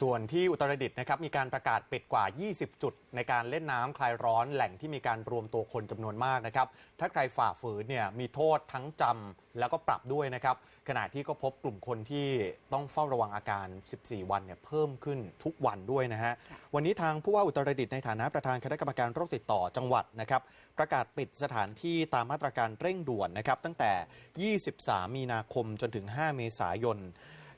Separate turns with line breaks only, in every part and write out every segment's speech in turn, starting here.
ส่วนที่อุตรดิตถ์นะครับมีการประกาศปิดกว่า 20 จุด ในการเล่นน้ำคลายร้อนแหล่งที่มีการรวมตัวคนจำนวนมากนะครับ ถ้าใครฝ่าฝืนเนี่ยมีโทษทั้งจำแล้วก็ปรับด้วยนะครับ ขณะที่ก็พบกลุ่มคนที่ต้องเฝ้าระวังอาการ 14 วันเนี่ยเพิ่มขึ้นทุกวันด้วยนะฮะ วันนี้ทางผู้ว่าอุตรดิตถ์ในฐานะประธานคณะกรรมการโรคติดต่อจังหวัดนะครับ ประกาศปิดสถานที่ตามมาตรการเร่งด่วนนะครับตั้งแต่ 23 มีนาคมจนถึง 5 เมษายน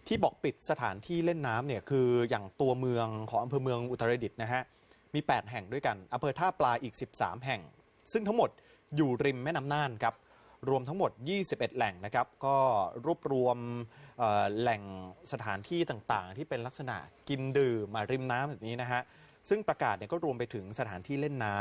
ที่บอกปิดสถานที่เล่นน้ำเนี่ยคืออย่างตัวเมืองของอำเภอเมืองอุตรดิตถ์นะฮะมี 8 แห่งด้วยกันอำเภอท่าปลาอีก 13 แห่ง ซึ่งทั้งหมดอยู่ริมแม่น้ำน่านครับรวมทั้งหมด 21 แหล่งนะครับ ก็รวบรวมแหล่งสถานที่ต่างๆ ที่เป็นลักษณะกินดื่มมาริมน้ำแบบนี้นะฮะ ซึ่งประกาศเนี่ยก็รวมไปถึงสถานที่เล่นน้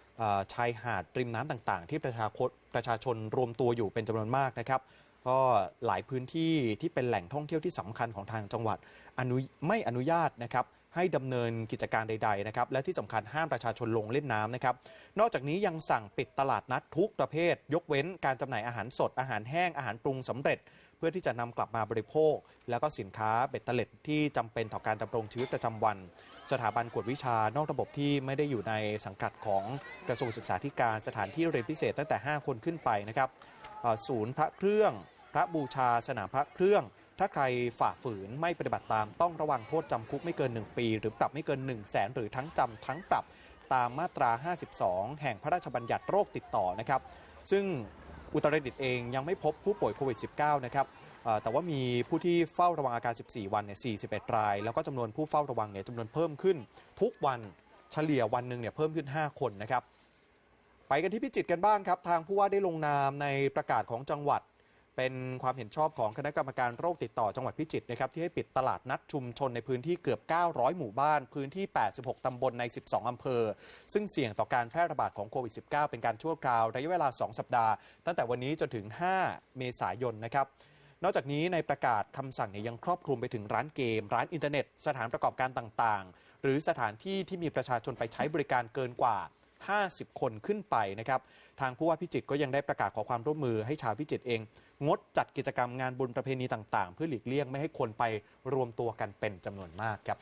ำชายหาดริมน้ำต่างๆ ที่ประชาชนประชาชนรวมตัวอยู่เป็นจำนวนมากนะครับ ก็หลายพื้นที่ที่เป็นแหล่งท่องเที่ยวที่สำคัญของทางจังหวัดอนุไม่อนุญาตนะครับให้ดำเนินกิจการใดๆนะครับและที่สำคัญห้ามประชาชนลงเล่นน้ำนะครับ นอกจากนี้ยังสั่งปิดตลาดนัดทุกประเภท ยกเว้นการจำหน่ายอาหารสดอาหารแห้งอาหารปรุงสำเร็จ เพื่อที่จะนำกลับมาบริโภค แล้วก็สินค้าเบ็ดเตล็ดที่จำเป็นต่อการดำรงชีวิตประจำวัน สถาบันกวดวิชานอกระบบที่ไม่ได้อยู่ในสังกัดของกระทรวงศึกษาธิการสถานที่เรียนพิเศษตั้งแต่ 5 คนขึ้นไปนะครับ ศูนย์พระเครื่อง พระบูชาสนามพระเครื่อง ถ้าใครฝ่าฝืนไม่ปฏิบัติตาม ต้องระวังโทษจำคุกไม่เกิน 1 ปี หรือปรับไม่เกิน 1 0 0 0 0แสนหรือทั้งจำทั้งปรับตามมาตรา 52 แห่งพระราชบัญญัติโรคติดต่อนะครับ ซึ่งอุตรดิตถ์เองยังไม่พบผู้ป่วยโควิด -19 นะครับแต่ว่ามีผู้ที่เฝ้าระวังอาการ 14 วันเนี่ย 41 ราย แล้วก็จำนวนผู้เฝ้าระวังเนี่ยจำนวนเพิ่มขึ้น ทุกวันเฉลี่ยวันหนึ่งเนี่ยเพิ่มขึ้น 5 คนนะครับ ไปกันที่พิจิตรกันบ้างครับ ทางผู้ว่าได้ลงนามในประกาศของจังหวัด เป็นความเห็นชอบของคณะกรรมการโรคติดต่อจังหวัดพิจิตรนะครับที่ให้ปิดตลาดนัดชุมชนในพื้นที่เกือบ 900 หมู่บ้าน พื้นที่ 86 ตำบลใน 12 อำเภอ ซึ่งเสี่ยงต่อการแพร่ระบาดของโควิด -19 เป็นการชั่วคราวระยะเวลา 2 สัปดาห์ ตั้งแต่วันนี้จนถึง 5 เมษายนนะครับนอกจากนี้ในประกาศคำสั่งเนี่ยยังครอบคลุมไปถึงร้านเกม ร้านอินเทอร์เน็ต สถานประกอบการต่างๆ หรือสถานที่ที่มีประชาชนไปใช้บริการเกินกว่า 50 คนขึ้นไปนะครับทางผู้ว่าพิจิตรก็ยังได้ประกาศขอความร่วมมือให้ชาวพิจิตรเอง งดจัดกิจกรรมงานบุญประเพณีต่าง ๆ เพื่อหลีกเลี่ยงไม่ให้คนไปรวมตัวกันเป็นจำนวนมากครับ